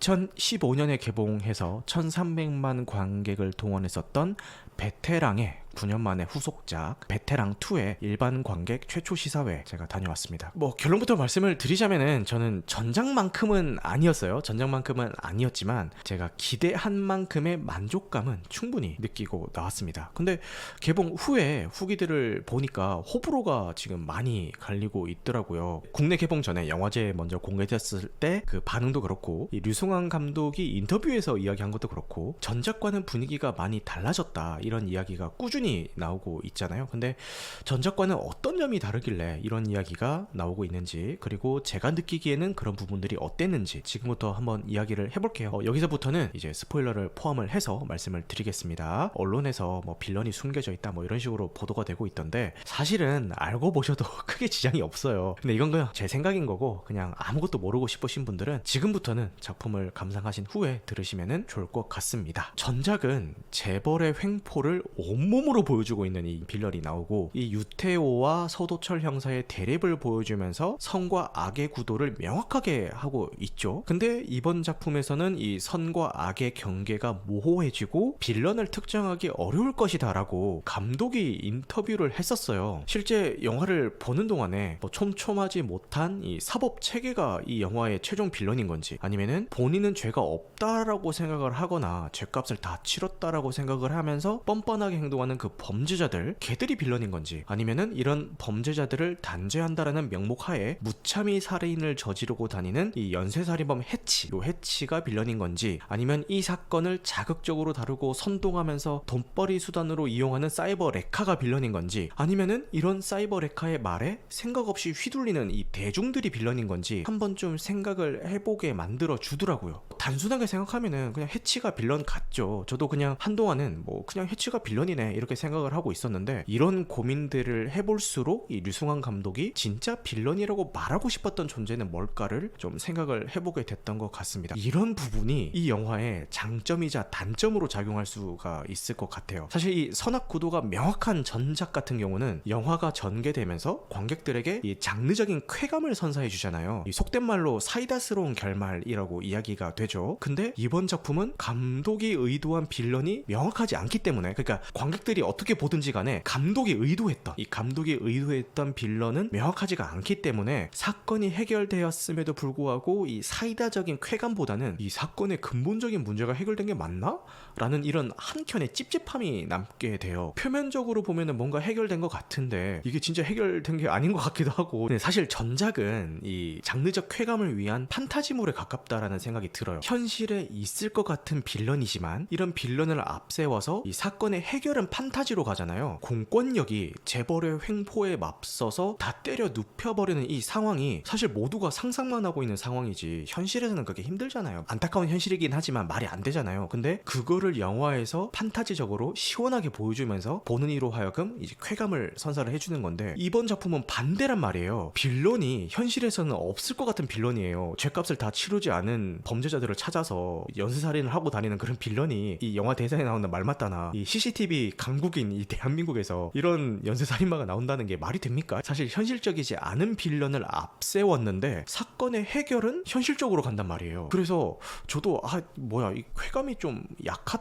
2015년에 개봉해서 1300만 관객을 동원했었던 베테랑의 9년 만에 후속작 베테랑 2의 일반 관객 최초 시사회 제가 다녀왔습니다. 뭐 결론부터 말씀을 드리자면은 저는 전작만큼은 아니었어요. 전작만큼은 아니었지만 제가 기대한 만큼의 만족감은 충분히 느끼고 나왔습니다. 근데 개봉 후에 후기들을 보니까 호불호가 지금 많이 갈리고 있더라고요. 국내 개봉 전에 영화제 먼저 공개됐을 때 그 반응도 그렇고 이 류승환 감독이 인터뷰에서 이야기한 것도 그렇고 전작과는 분위기가 많이 달라졌다 이런 이야기가 꾸준히 나오고 있잖아요. 근데 전작과는 어떤 점이 다르길래 이런 이야기가 나오고 있는지 그리고 제가 느끼기에는 그런 부분들이 어땠는지 지금부터 한번 이야기를 해볼게요. 어, 여기서부터는 이제 스포일러를 포함을 해서 말씀을 드리겠습니다. 언론에서 뭐 빌런이 숨겨져 있다 뭐 이런 식으로 보도가 되고 있던데 사실은 알고 보셔도 크게 지장이 없어요. 근데 이건 그냥 제 생각인 거고 그냥 아무것도 모르고 싶으신 분들은 지금부터는 작품을 감상하신 후에 들으시면 좋을 것 같습니다. 전작은 재벌의 횡포를 온몸 으로 보여주고 있는 이 빌런이 나오고 이 유태오와 서도철 형사의 대립을 보여주면서 선과 악의 구도를 명확하게 하고 있죠. 근데 이번 작품에서는 이 선과 악의 경계가 모호해지고 빌런을 특정하기 어려울 것이다라고 감독이 인터뷰를 했었어요. 실제 영화를 보는 동안에 뭐 촘촘하지 못한 이 사법 체계가 이 영화의 최종 빌런인 건지 아니면은 본인은 죄가 없다라고 생각을 하거나 죄값을 다 치렀다라고 생각을 하면서 뻔뻔하게 행동하는 그 범죄자들 걔들이 빌런인 건지 아니면은 이런 범죄자들을 단죄한다라는 명목 하에 무참히 살인을 저지르고 다니는 이 연쇄살인범 해치 요 해치가 빌런인 건지 아니면 이 사건을 자극적으로 다루고 선동하면서 돈벌이 수단으로 이용하는 사이버 레카가 빌런인 건지 아니면은 이런 사이버 레카의 말에 생각 없이 휘둘리는 이 대중들이 빌런인 건지 한번 좀 생각을 해보게 만들어 주더라고요. 단순하게 생각하면은 그냥 해치가 빌런 같죠. 저도 그냥 한동안은 뭐 그냥 해치가 빌런이네 이렇게 생각을 하고 있었는데 이런 고민들을 해볼수록 이 류승환 감독이 진짜 빌런이라고 말하고 싶었던 존재는 뭘까를 좀 생각을 해보게 됐던 것 같습니다. 이런 부분이 이 영화의 장점이자 단점으로 작용할 수가 있을 것 같아요. 사실 이 선악 구도가 명확한 전작 같은 경우는 영화가 전개되면서 관객들에게 이 장르적인 쾌감을 선사해 주잖아요. 이 속된 말로 사이다스러운 결말이라고 이야기가 되죠. 근데 이번 작품은 감독이 의도한 빌런이 명확하지 않기 때문에 그러니까 관객들이 어떻게 보든지 간에 감독이 의도했던 이 감독이 의도했던 빌런은 명확하지가 않기 때문에 사건이 해결되었음에도 불구하고 이 사이다적인 쾌감보다는 이 사건의 근본적인 문제가 해결된 게 맞나? 라는 이런 한켠의 찝찝함이 남게 돼요. 표면적으로 보면은 뭔가 해결된 것 같은데 이게 진짜 해결된 게 아닌 것 같기도 하고 사실 전작은 이 장르적 쾌감을 위한 판타지물에 가깝다라는 생각이 들어요. 현실에 있을 것 같은 빌런이지만 이런 빌런을 앞세워서 이 사건의 해결은 판타지로 가잖아요. 공권력이 재벌의 횡포에 맞서서 다 때려 눕혀버리는 이 상황이 사실 모두가 상상만 하고 있는 상황이지 현실에서는 그게 힘들잖아요. 안타까운 현실이긴 하지만 말이 안 되잖아요. 근데 그거를 영화에서 판타지적으로 시원하게 보여주면서 보는 이로 하여금 이제 쾌감을 선사를 해주는 건데 이번 작품은 반대란 말이에요. 빌런이 현실에서는 없을 것 같은 빌런이에요. 죄값을 다 치르지 않은 범죄자들을 찾아서 연쇄살인을 하고 다니는 그런 빌런이 이 영화 대사에 나오는 말 맞다나 이 CCTV 강국인 이 대한민국에서 이런 연쇄살인마가 나온다는 게 말이 됩니까? 사실 현실적이지 않은 빌런을 앞세웠는데 사건의 해결은 현실적으로 간단 말이에요. 그래서 저도 아 뭐야 이 쾌감이 좀 약하다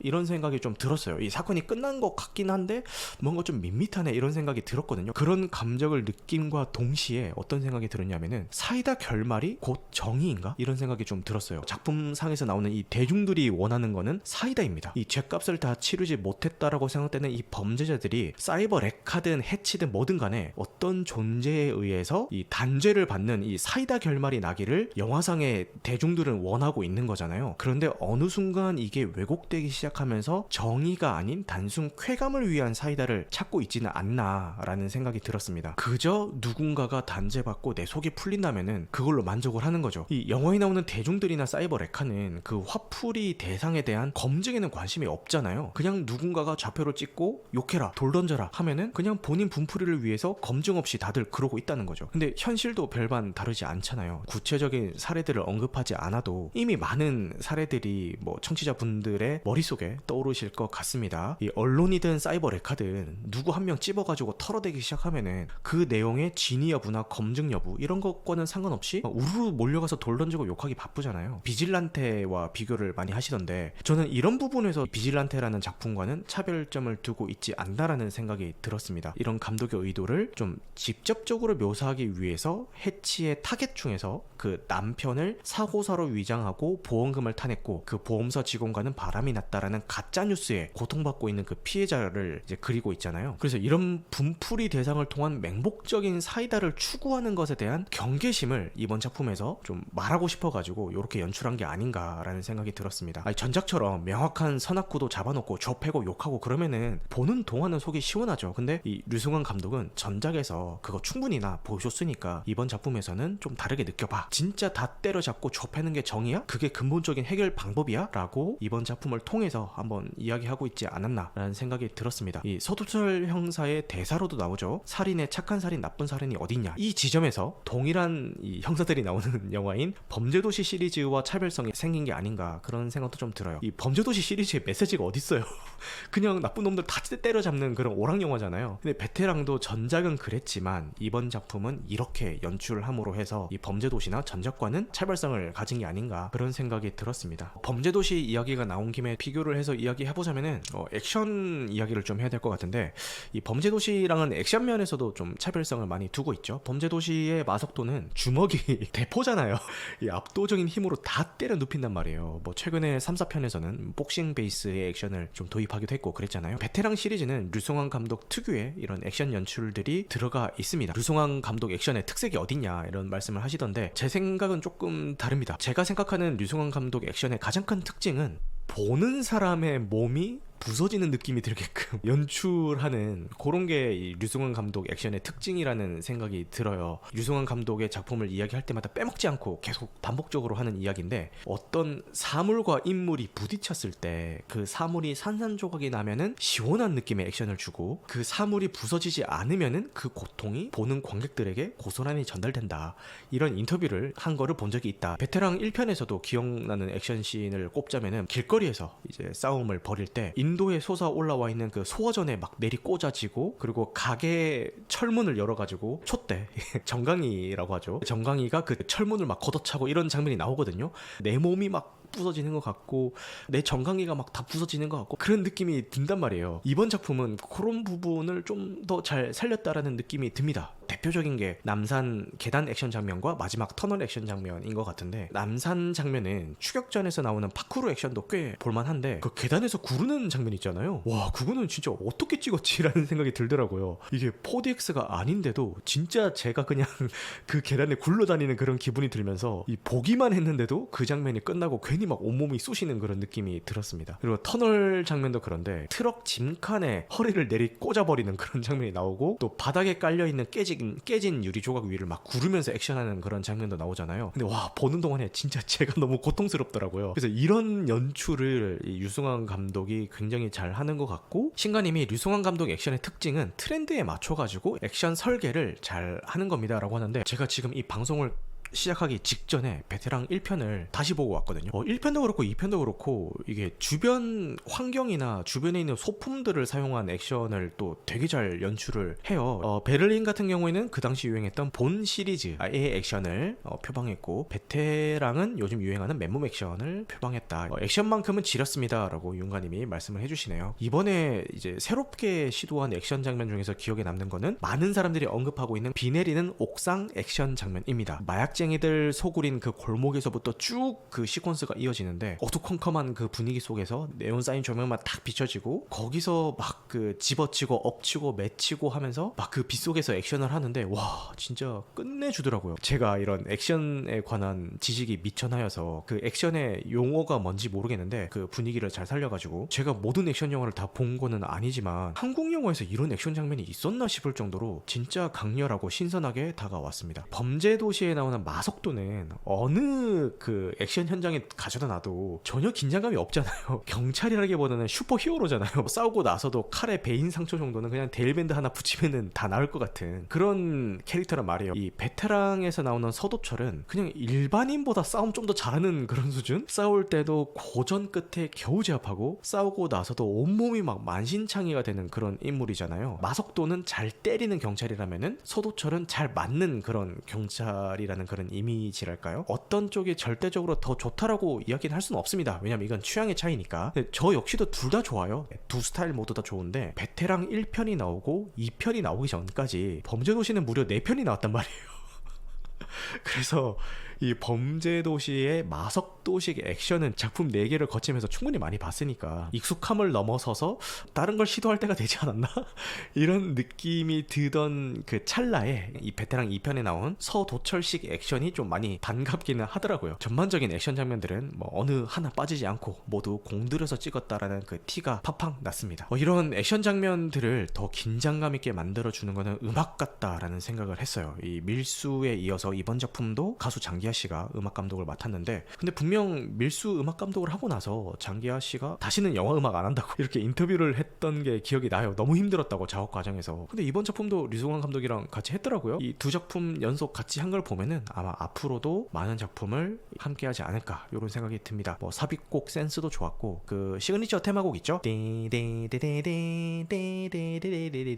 이런 생각이 좀 들었어요. 이 사건이 끝난 것 같긴 한데 뭔가 좀 밋밋하네 이런 생각이 들었거든요. 그런 감정을 느낌과 동시에 어떤 생각이 들었냐면은 사이다 결말이 곧 정의인가 이런 생각이 좀 들었어요. 작품상에서 나오는 이 대중들이 원하는 거는 사이다입니다. 이 죄값을 다 치르지 못했다라고 생각되는 이 범죄자들이 사이버 레카든 해치든 뭐든 간에 어떤 존재에 의해서 이 단죄를 받는 이 사이다 결말이 나기를 영화상의 대중들은 원하고 있는 거잖아요. 그런데 어느 순간 이게 왜 곡되기 시작하면서 정의가 아닌 단순 쾌감을 위한 사이다를 찾고 있지는 않나라는 생각이 들었습니다. 그저 누군가가 단죄받고 내 속이 풀린다면은 그걸로 만족을 하는 거죠. 이 영화에 나오는 대중들이나 사이버 레카는 그 화풀이 대상에 대한 검증에는 관심이 없잖아요. 그냥 누군가가 좌표를 찍고 욕해라, 돌 던져라 하면은 그냥 본인 분풀이를 위해서 검증 없이 다들 그러고 있다는 거죠. 근데 현실도 별반 다르지 않잖아요. 구체적인 사례들을 언급하지 않아도 이미 많은 사례들이 뭐 청취자분들 의 머릿속에 떠오르실 것 같습니다. 이 언론이든 사이버 레카든 누구 한 명 찝어가지고 털어대기 시작하면은 그 내용의 진위 여 부나 검증 여부 이런 것과는 상관없이 막 우르르 몰려가서 돌 던지고 욕하기 바쁘잖아요. 비질란테와 비교를 많이 하시던데 저는 이런 부분에서 비질란테라는 작품과는 차별점을 두고 있지 않나라는 생각이 들었습니다. 이런 감독의 의도를 좀 직접적으로 묘사하기 위해서 해치의 타겟 중에서 그 남편을 사고사로 위장하고 보험금을 타냈고 그 보험사 직원과는 바 람이 났다라는 가짜 뉴스에 고통받고 있는 그 피해자를 이제 그리고 있잖아요. 그래서 이런 분풀이 대상을 통한 맹목적인 사이다를 추구하는 것에 대한 경계심을 이번 작품에서 좀 말하고 싶어가지고 이렇게 연출한 게 아닌가라는 생각이 들었습니다. 아니, 전작처럼 명확한 선악구도 잡아놓고 좁히고 욕하고 그러면은 보는 동안은 속이 시원하죠. 근데 이 류승환 감독은 전작에서 그거 충분히나 보여줬으니까 이번 작품에서는 좀 다르게 느껴봐. 진짜 다 때려잡고 좁히는 게 정의야? 그게 근본적인 해결 방법이야? 라고 이번 작품 을 통해서 한번 이야기하고 있지 않았나라는 생각이 들었습니다. 이 서두철 형사의 대사로도 나오죠. 살인의 착한 살인, 나쁜 살인이 어딨냐? 이 지점에서 동일한 이 형사들이 나오는 영화인 범죄도시 시리즈와 차별성이 생긴 게 아닌가 그런 생각도 좀 들어요. 이 범죄도시 시리즈의 메시지가 어딨어요? 그냥 나쁜 놈들 다 때려잡는 그런 오락 영화잖아요. 근데 베테랑도 전작은 그랬지만 이번 작품은 이렇게 연출함으로 해서 이 범죄도시나 전작과는 차별성을 가진 게 아닌가 그런 생각이 들었습니다. 범죄도시 이야기가 나온 김에 비교를 해서 이야기해보자면은 어, 액션 이야기를 좀 해야 될 것 같은데 이 범죄도시랑은 액션 면에서도 좀 차별성을 많이 두고 있죠. 범죄도시의 마석도는 주먹이 대포잖아요. 이 압도적인 힘으로 다 때려 눕힌단 말이에요. 뭐 최근에 3, 4편에서는 복싱 베이스의 액션을 좀 도입하기도 했고 그랬잖아요. 베테랑 시리즈는 류승환 감독 특유의 이런 액션 연출들이 들어가 있습니다. 류승환 감독 액션의 특색이 어딨냐 이런 말씀을 하시던데 제 생각은 조금 다릅니다. 제가 생각하는 류승환 감독 액션의 가장 큰 특징은 보는 사람의 몸이 부서지는 느낌이 들게끔 연출하는 그런 게 이 류승환 감독 액션의 특징이라는 생각이 들어요. 류승환 감독의 작품을 이야기할 때마다 빼먹지 않고 계속 반복적으로 하는 이야기인데 어떤 사물과 인물이 부딪혔을 때 그 사물이 산산조각이 나면은 시원한 느낌의 액션을 주고 그 사물이 부서지지 않으면은 그 고통이 보는 관객들에게 고스란히 전달된다. 이런 인터뷰를 한 거를 본 적이 있다. 베테랑 1편에서도 기억나는 액션 씬을 꼽자면은 길거리에서 이제 싸움을 벌일 때 인도에 솟아 올라와 있는 그 소화전에 막 내리 꽂아지고 그리고 가게 철문을 열어가지고 촛대 정강이라고 하죠. 정강이가 그 철문을 막 걷어차고 이런 장면이 나오거든요. 내 몸이 막 부서지는 것 같고 내 정강이가 막 다 부서지는 것 같고 그런 느낌이 든단 말이에요. 이번 작품은 그런 부분을 좀 더 잘 살렸다라는 느낌이 듭니다 대표적인 게 남산 계단 액션 장면과 마지막 터널 액션 장면인 것 같은데 남산 장면은 추격전에서 나오는 파쿠르 액션도 꽤 볼만한데 그 계단에서 구르는 장면 있잖아요. 와 그거는 진짜 어떻게 찍었지라는 생각이 들더라고요. 이게 4DX가 아닌데도 진짜 제가 그냥 그 계단에 굴러다니는 그런 기분이 들면서 이 보기만 했는데도 그 장면이 끝나고 괜히 막 온몸이 쑤시는 그런 느낌이 들었습니다. 그리고 터널 장면도 그런데 트럭 짐칸에 허리를 내리 꽂아버리는 그런 장면이 나오고 또 바닥에 깔려있는 깨진 깨진 유리 조각 위를 막 구르면서 액션하는 그런 장면도 나오잖아요. 근데 와 보는 동안에 진짜 제가 너무 고통스럽더라고요. 그래서 이런 연출을 이 유승환 감독이 굉장히 잘 하는 것 같고 신가님이 류승환 감독 액션의 특징은 트렌드에 맞춰가지고 액션 설계를 잘 하는 겁니다라고 하는데 제가 지금 이 방송을 시작하기 직전에 베테랑 1편을 다시 보고 왔거든요. 어, 1편도 그렇고 2편도 그렇고 이게 주변 환경이나 주변에 있는 소품들을 사용한 액션을 또 되게 잘 연출을 해요. 어, 베를린 같은 경우에는 그 당시 유행했던 본 시리즈의 액션을 어, 표방했고 베테랑은 요즘 유행하는 맨몸 액션을 표방했다. 어, 액션만큼은 지렸습니다라고 윤가님이 말씀을 해주시네요. 이번에 이제 새롭게 시도한 액션 장면 중에서 기억에 남는 거는 많은 사람들이 언급하고 있는 비 내리는 옥상 액션 장면입니다. 마약 쟁이들 소굴인 그 골목에서부터 쭉 그 시퀀스가 이어지는데 어두컴컴한 그 분위기 속에서 네온 사인 조명만 딱 비춰지고 거기서 막 그 집어치고 엎치고 맺히고 하면서 막그 빗속에서 액션을 하는데 와 진짜 끝내주더라고요. 제가 이런 액션에 관한 지식이 미천하여서 그 액션의 용어가 뭔지 모르겠는데 그 분위기를 잘 살려가지고 제가 모든 액션 영화를 다 본 거는 아니지만 한국 영화에서 이런 액션 장면이 있었나 싶을 정도로 진짜 강렬하고 신선하게 다가왔습니다. 범죄 도시에 나오는 마석도는 어느 그 액션 현장에 가져다 놔도 전혀 긴장감이 없잖아요. 경찰이라기보다는 슈퍼 히어로잖아요. 싸우고 나서도 칼에 베인 상처 정도는 그냥 데일밴드 하나 붙이면은 다 나을 것 같은 그런 캐릭터란 말이에요. 이 베테랑에서 나오는 서도철은 그냥 일반인보다 싸움 좀 더 잘하는 그런 수준? 싸울 때도 고전 끝에 겨우 제압하고 싸우고 나서도 온몸이 막 만신창이가 되는 그런 인물이잖아요. 마석도는 잘 때리는 경찰이라면은 서도철은 잘 맞는 그런 경찰이라는 그런 그런 이미지랄까요? 어떤 쪽이 절대적으로 더 좋다라고 이야기는 할 수는 없습니다. 왜냐면 이건 취향의 차이니까. 저 역시도 둘 다 좋아요. 두 스타일 모두 다 좋은데 베테랑 1편이 나오고 2편이 나오기 전까지 범죄도시는 무려 4편이 나왔단 말이에요. 그래서 이 범죄 도시의 마석 도식 액션은 작품 4개를 거치면서 충분히 많이 봤으니까 익숙함을 넘어서서 다른 걸 시도할 때가 되지 않았나? 이런 느낌이 드던 그 찰나에 이 베테랑 2편에 나온 서도철식 액션이 좀 많이 반갑기는 하더라고요. 전반적인 액션 장면들은 뭐 어느 하나 빠지지 않고 모두 공들여서 찍었다라는 그 티가 팡팡 났습니다. 뭐 이런 액션 장면들을 더 긴장감 있게 만들어주는 거는 음악 같다라는 생각을 했어요. 이 밀수에 이어서 이번 작품도 가수 장기 장기하 씨가 음악 감독을 맡았는데 근데 분명 밀수 음악 감독을 하고 나서 장기하 씨가 다시는 영화 음악 안 한다고 이렇게 인터뷰를 했던 게 기억이 나요. 너무 힘들었다고 작업 과정에서. 근데 이번 작품도 류승환 감독이랑 같이 했더라고요. 이 두 작품 연속 같이 한 걸 보면은 아마 앞으로도 많은 작품을 함께 하지 않을까 이런 생각이 듭니다. 뭐 삽입곡 센스도 좋았고 그 시그니처 테마곡 있죠?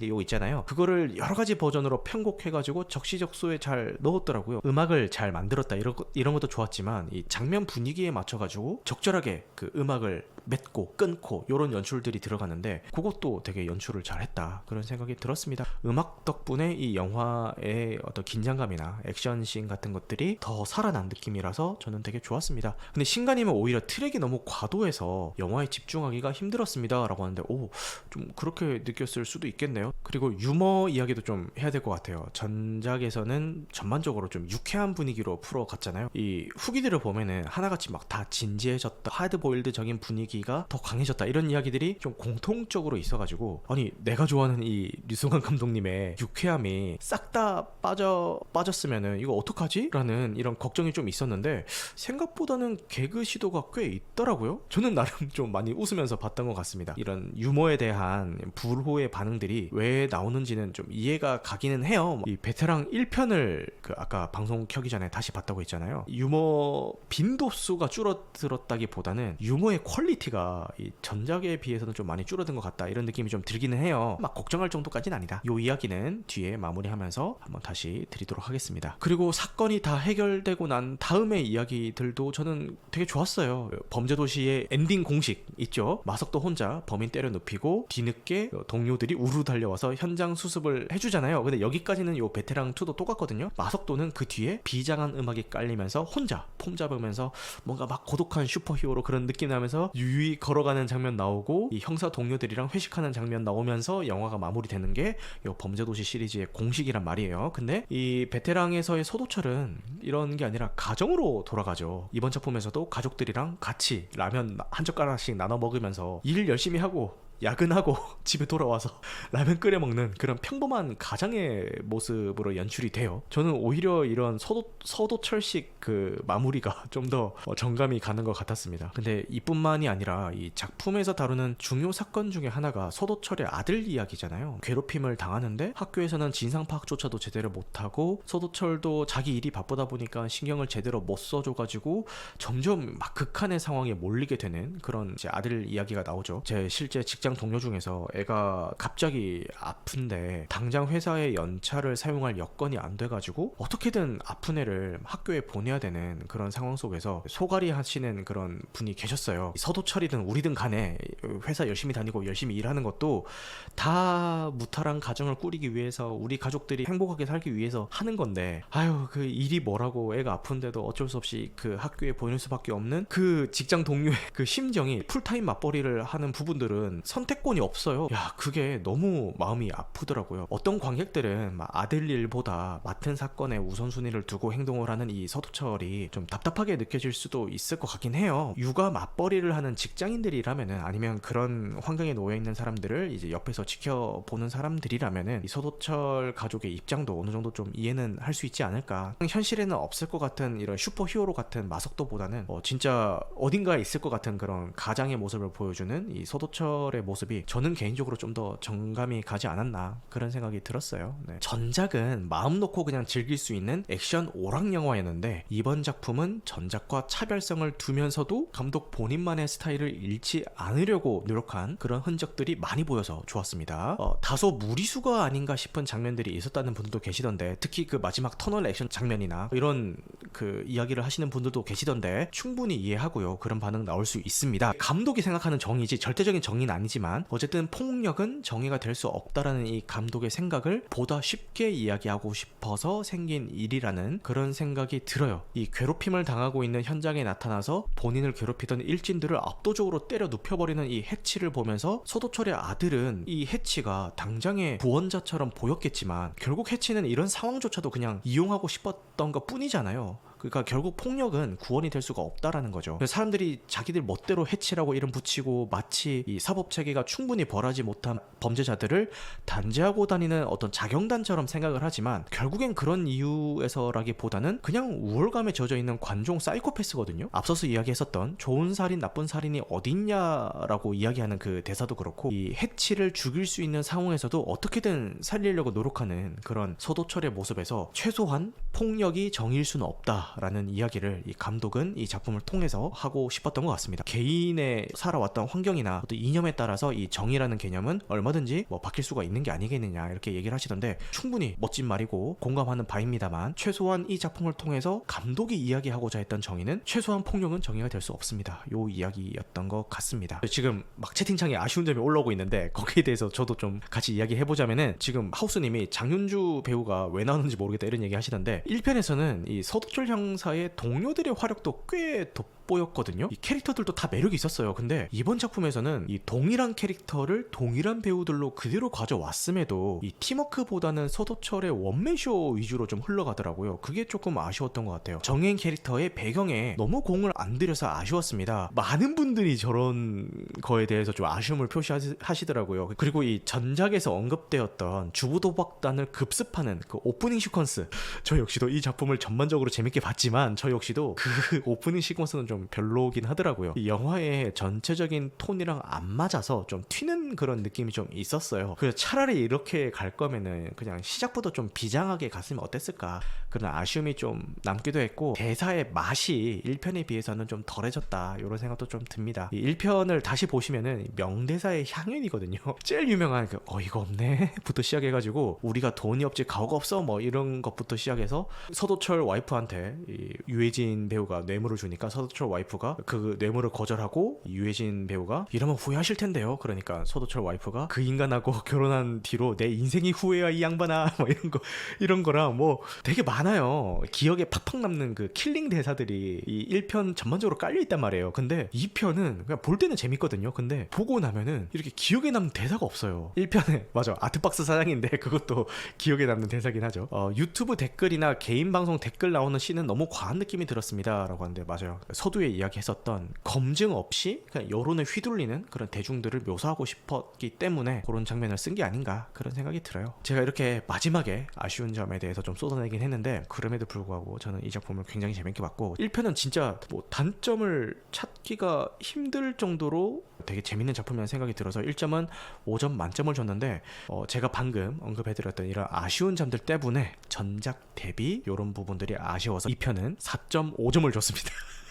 요거 있잖아요. 그거를 여러 가지 버전으로 편곡해 가지고 적시적소에 잘 넣었더라고요. 음악을 잘 만들었다 이런 것도 좋았지만 이 장면 분위기에 맞춰가지고 적절하게 그 음악을 맺고 끊고 요런 연출들이 들어가는데 그것도 되게 연출을 잘했다 그런 생각이 들었습니다. 음악 덕분에 이 영화의 어떤 긴장감이나 액션 씬 같은 것들이 더 살아난 느낌이라서 저는 되게 좋았습니다. 근데 신가님은 오히려 트랙이 너무 과도해서 영화에 집중하기가 힘들었습니다라고 하는데 오 좀 그렇게 느꼈을 수도 있겠네요. 그리고 유머 이야기도 좀 해야 될 것 같아요. 전작에서는 전반적으로 좀 유쾌한 분위기로 풀어갔잖아요. 이 후기들을 보면은 하나같이 막 다 진지해졌다, 하드보일드적인 분위기 가 더 강해졌다 이런 이야기들이 좀 공통적으로 있어가지고 아니 내가 좋아하는 이 류승환 감독님의 유쾌함이 싹 다 빠져 빠졌으면은 이거 어떡하지? 라는 이런 걱정이 좀 있었는데 생각보다는 개그 시도가 꽤 있더라고요. 저는 나름 좀 많이 웃으면서 봤던 것 같습니다. 이런 유머에 대한 불호의 반응들이 왜 나오는지는 좀 이해가 가기는 해요. 이 베테랑 1편을 그 아까 방송 켜기 전에 다시 봤다고 했잖아요. 유머 빈도수가 줄어들었다기보다는 유머의 퀄리티 가 이 전작에 비해서는 좀 많이 줄어든 것 같다 이런 느낌이 좀 들기는 해요. 막 걱정할 정도까지는 아니다. 요 이야기는 뒤에 마무리하면서 한번 다시 드리도록 하겠습니다. 그리고 사건이 다 해결되고 난 다음의 이야기들도 저는 되게 좋았어요. 범죄도시의 엔딩 공식 있죠. 마석도 혼자 범인 때려 눕히고 뒤늦게 동료들이 우르 달려와서 현장 수습을 해주잖아요. 근데 여기까지는 요 베테랑 2도 똑같거든요. 마석도는 그 뒤에 비장한 음악이 깔리면서 혼자 폼 잡으면서 뭔가 막 고독한 슈퍼히어로 그런 느낌 나면서 유 유히 걸어가는 장면 나오고 이 형사 동료들이랑 회식하는 장면 나오면서 영화가 마무리되는 게요 범죄도시 시리즈의 공식이란 말이에요. 근데 이 베테랑에서의 소도철은 이런 게 아니라 가정으로 돌아가죠. 이번 작품에서도 가족들이랑 같이 라면 한 젓가락씩 나눠 먹으면서 일 열심히 하고 야근하고 집에 돌아와서 라면 끓여 먹는 그런 평범한 가장의 모습으로 연출이 돼요. 저는 오히려 이런 서도 서도철식 그 마무리가 좀 더 정감이 가는 것 같았습니다. 근데 이뿐만이 아니라 이 작품에서 다루는 중요 사건 중에 하나가 서도철의 아들 이야기잖아요. 괴롭힘을 당하는데 학교에서는 진상 파악조차도 제대로 못하고 서도철도 자기 일이 바쁘다 보니까 신경을 제대로 못 써줘가지고 점점 막 극한의 상황에 몰리게 되는 그런 아들 이야기가 나오죠. 제 실제 직장 동료 중에서 애가 갑자기 아픈데 당장 회사에 연차를 사용할 여건이 안 돼가지고 어떻게든 아픈 애를 학교에 보내야 되는 그런 상황 속에서 소갈이 하시는 그런 분이 계셨어요. 서도철이든 우리든 간에 회사 열심히 다니고 열심히 일하는 것도 다 무탈한 가정을 꾸리기 위해서 우리 가족들이 행복하게 살기 위해서 하는 건데 아유 그 일이 뭐라고 애가 아픈데도 어쩔 수 없이 그 학교에 보낼 수밖에 없는 그 직장 동료의 그 심정이 풀타임 맞벌이를 하는 부분들은 선 택권이 없어요. 야 그게 너무 마음이 아프더라고요. 어떤 관객들은 막 아들 일보다 맡은 사건에 우선순위를 두고 행동을 하는 이 서도철이 좀 답답하게 느껴질 수도 있을 것 같긴 해요. 육아 맞벌이를 하는 직장인들이라면은 아니면 그런 환경에 놓여 있는 사람들을 이제 옆에서 지켜보는 사람들이라면은 이 서도철 가족의 입장도 어느 정도 좀 이해는 할 수 있지 않을까. 현실에는 없을 것 같은 이런 슈퍼 히어로 같은 마석도보다는 어, 진짜 어딘가에 있을 것 같은 그런 가장의 모습을 보여주는 이 서도철의 모습이 저는 개인적으로 좀 더 정감이 가지 않았나 그런 생각이 들었어요. 네. 전작은 마음 놓고 그냥 즐길 수 있는 액션 오락 영화였는데 이번 작품은 전작과 차별성을 두면서도 감독 본인만의 스타일을 잃지 않으려고 노력한 그런 흔적들이 많이 보여서 좋았습니다. 어, 다소 무리수가 아닌가 싶은 장면들이 있었다는 분들도 계시던데 특히 그 마지막 터널 액션 장면이나 이런 그 이야기를 하시는 분들도 계시던데 충분히 이해하고요. 그런 반응 나올 수 있습니다. 감독이 생각하는 정의지 절대적인 정의는 아니지 만 어쨌든 폭력은 정의가 될 수 없다라는 이 감독의 생각을 보다 쉽게 이야기하고 싶어서 생긴 일이라는 그런 생각이 들어요. 이 괴롭힘을 당하고 있는 현장에 나타나서 본인을 괴롭히던 일진들을 압도적으로 때려 눕혀버리는 이 해치를 보면서 서도철의 아들은 이 해치가 당장의 구원자처럼 보였겠지만 결국 해치는 이런 상황조차도 그냥 이용하고 싶었던 것 뿐이잖아요. 그러니까 결국 폭력은 구원이 될 수가 없다라는 거죠. 사람들이 자기들 멋대로 해치라고 이름 붙이고 마치 이 사법 체계가 충분히 벌하지 못한 범죄자들을 단죄하고 다니는 어떤 자경단처럼 생각을 하지만 결국엔 그런 이유에서라기보다는 그냥 우월감에 젖어 있는 관종 사이코패스거든요. 앞서서 이야기했었던 좋은 살인 나쁜 살인이 어딨냐라고 이야기하는 그 대사도 그렇고 이 해치를 죽일 수 있는 상황에서도 어떻게든 살리려고 노력하는 그런 서도철의 모습에서 최소한 폭력이 정일 수는 없다라는 이야기를 이 감독은 이 작품을 통해서 하고 싶었던 것 같습니다. 개인의 살아왔던 환경이나 어떤 이념에 따라서 이 정의라는 개념은 얼마든지 뭐 바뀔 수가 있는 게 아니겠느냐 이렇게 얘기를 하시던데 충분히 멋진 말이고 공감하는 바입니다만 최소한 이 작품을 통해서 감독이 이야기하고자 했던 정의는 최소한 폭력은 정의가 될 수 없습니다. 요 이야기였던 것 같습니다. 지금 막 채팅창에 아쉬운 점이 올라오고 있는데 거기에 대해서 저도 좀 같이 이야기해 보자면은 지금 하우스님이 장윤주 배우가 왜 나오는지 모르겠다 이런 얘기 하시던데 1편에서는 이 서도철 형사의 동료들의 화력도 꽤 돋보였 거든요. 이 캐릭터들도 다 매력이 있었어요. 근데 이번 작품에서는 이 동일한 캐릭터를 동일한 배우들로 그대로 가져왔음에도 이 팀워크보다는 서도철의 원맨쇼 위주로 좀 흘러가더라고요. 그게 조금 아쉬웠던 것 같아요. 정해인 캐릭터의 배경에 너무 공을 안 들여서 아쉬웠습니다. 많은 분들이 저런 거에 대해서 좀 아쉬움을 표시하시더라고요. 그리고 이 전작에서 언급되었던 주부도박단을 급습하는 그 오프닝 시퀀스 저 역시도 이 작품을 전반적으로 재밌게 봤지만 저 역시도 그 오프닝 시퀀스는 좀 별로긴 하더라고요. 이 영화의 전체적인 톤이랑 안 맞아서 좀 튀는 그런 느낌이 좀 있었어요. 그래서 차라리 이렇게 갈 거면은 그냥 시작부터 좀 비장하게 갔으면 어땠을까 그런 아쉬움이 좀 남기도 했고 대사의 맛이 1편에 비해서는 좀 덜해졌다 이런 생각도 좀 듭니다. 이 1편을 다시 보시면은 명대사의 향연이거든요. 제일 유명한 그 어이가 없네 부터 시작해가지고 우리가 돈이 없지 가오가 없어 뭐 이런 것부터 시작해서 서도철 와이프한테 이 유해진 배우가 뇌물을 주니까 서도철 와이프가 그 뇌물을 거절하고 유해진 배우가 이러면 후회하실 텐데요. 그러니까 서도철 와이프가 그 인간하고 결혼한 뒤로 내 인생이 후회야 이 양반아 뭐 이런 거 이런 거랑 뭐 되게 많아요. 기억에 팍팍 남는 그 킬링 대사들이 이 1편 전반적으로 깔려 있단 말이에요. 근데 2편은 그냥 볼 때는 재밌거든요. 근데 보고 나면은 이렇게 기억에 남는 대사가 없어요. 1편에 맞아 아트박스 사장인데 그것도 기억에 남는 대사긴 하죠. 어, 유튜브 댓글이나 개인 방송 댓글 나오는 씬은 너무 과한 느낌이 들었습니다라고 하는데 맞아요. 서 두에 이야기했었던 검증 없이 그냥 여론을 휘둘리는 그런 대중들을 묘사하고 싶었기 때문에 그런 장면을 쓴 게 아닌가 그런 생각이 들어요. 제가 이렇게 마지막에 아쉬운 점에 대해서 좀 쏟아내긴 했는데 그럼에도 불구하고 저는 이 작품을 굉장히 재밌게 봤고 1편은 진짜 뭐 단점을 찾기가 힘들 정도로 되게 재밌는 작품이라는 생각이 들어서 1점은 5점 만점을 줬는데 어, 제가 방금 언급해드렸던 이런 아쉬운 점들 때문에 전작 대비 이런 부분들이 아쉬워서 2편은 4.5점을 줬습니다.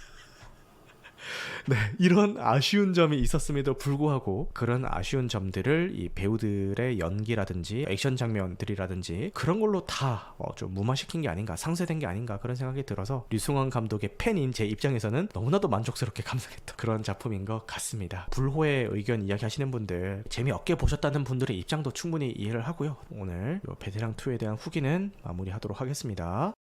네, 이런 아쉬운 점이 있었음에도 불구하고 그런 아쉬운 점들을 이 배우들의 연기라든지 액션 장면들이라든지 그런 걸로 다좀 무마시킨 게 아닌가 상쇄된 게 아닌가 그런 생각이 들어서 류승원 감독의 팬인 제 입장에서는 너무나도 만족스럽게 감상했던 그런 작품인 것 같습니다. 불호의 의견 이야기하시는 분들 재미없게 보셨다는 분들의 입장도 충분히 이해를 하고요. 오늘 요 베테랑 2에 대한 후기는 마무리하도록 하겠습니다.